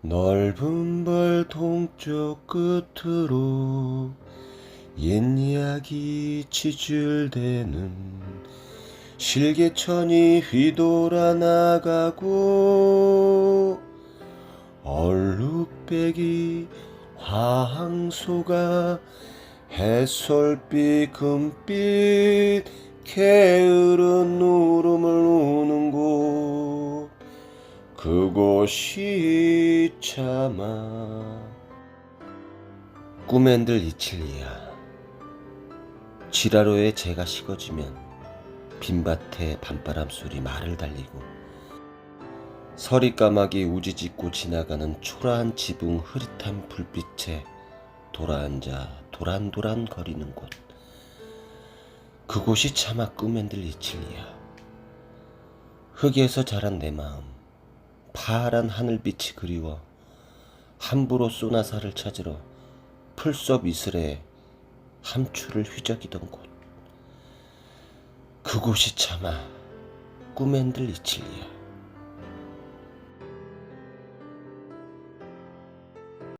넓은 벌 동쪽 끝으로 옛 이야기 지줄대는 실개천이 휘돌아 나가고 얼룩배기 화항소가 해솔빛 금빛 게으른 울음 그곳이 참아 꿈엔들 이칠리야. 지라로에 재가 식어지면 빈밭에 밤바람 소리 말을 달리고 서리 까마귀 우지짓고 지나가는 초라한 지붕 흐릿한 불빛에 돌아앉아 도란도란 거리는 곳. 그곳이 차마 꿈엔들 이칠리야. 흙에서 자란 내 마음 파란 하늘빛이 그리워 함부로 쏘나사를 찾으러 풀숲 이슬에 함추를 휘저기던 곳. 그곳이 차마 꿈엔들 이칠리야